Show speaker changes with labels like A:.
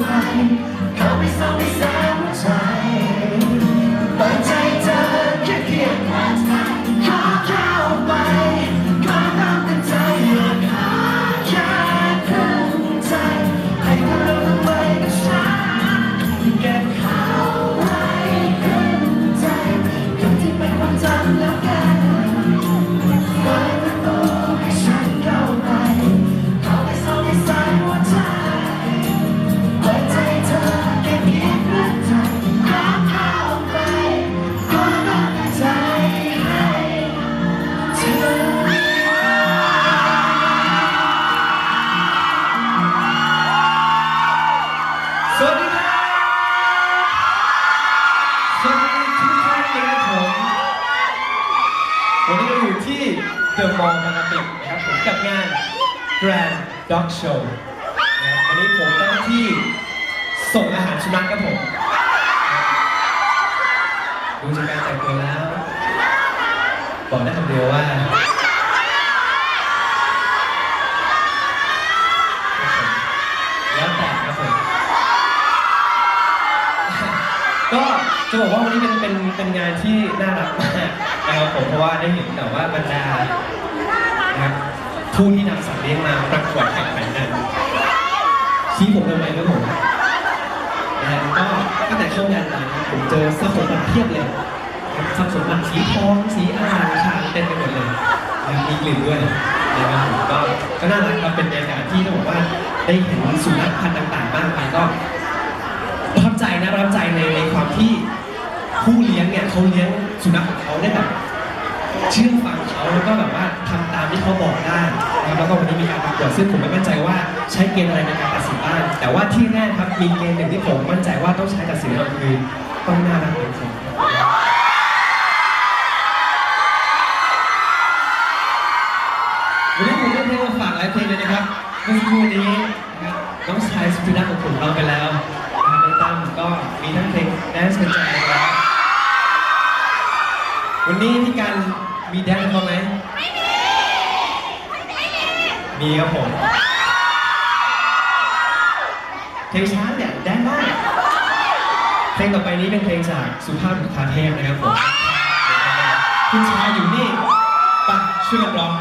A: ไปเข้าไปส่องในแสงหัวใจเปิดใจเธอแค่เพียงแค่ใจขอเข้าไปขอตามตั้งใจอยากหาแค่ครึ่งใจให้เธอลงไปกับฉันเก็บเขาไว้ครึ่งใจคำที่เป็นความจำแล้วกัน
B: The Mall บางกะปินะครับผมกับงาน Grand Dog Show นะครับวันนี้ผมได้หน้าที่ส่งอาหารสุนัขครับผมดูจากการแต่งตัวแล้วบอกได้คำเดียวว่าแล้วแต่ครับผมก็จะบอกว่าวันนี้เป็นเป็นเป็นงานที่น่ารักมาก นะครับผมเพราะว่าได้เห็นแต่ว่าบรรดานะครับผู้ที่นำสัตว์เลี้ยงมาประกวดแข่งขันกันชี้ผมทำไมครับผมนะฮะก็ตั้งแต่เข้างานมานะครับผมเจอทรัพย์สมบัติเพียบเลยทรัพย์สมบัติสีทองสีอร่ามชาเต็มไปหมดเลยนะครับมีกลิ่นด้วยนะครับผมก็ก็น่ารักครับเป็นบรรยากาศที่ต้องบอกว่าได้เห็นสุนัขพันธุ์ต่างๆมากมายก็ประทับใจนะประทับใจในในความที่ผู้เลี้ยงเนี่ยเขาเลี้ยง สุนัขของเขาได้แบบเชื่อฟังเขาแล้วก็แบบว่าทำตามที่เขาบอกได้นะครับแล้วก็วันนี้มีการประกวดซึ่งผมไม่มั่นใจว่าใช้เกณฑ์อะไรในการตัดสินบ้างแต่ว่าที่แน่ครับมีเกณฑ์หนึ่งที่ผมมั่นใจว่าต้องใช้ตัดสินก็คือต้องน่ารักเป็นคนวันนี้ผมได้เพลงมาฝากหลายเพลงเลยนะครับเมื่อสักครู่นี้น้องชายสุดที่รักของผมเราไปแล้วทางตั้มก็มีทั้งเพลงแดนซ์กันใจแล้ ววันนี้พี่กันมีแดนซ์เขาไหมไม่มีมีครับผมเพลงช้าเนี่ยแดนซ์ได้เพลงต่อไปนี้เป็นเพลงจากสุภาพบุรุษคาเทพนะครับผมคุณชายอยู่นี่ปะช่วยกันร้อง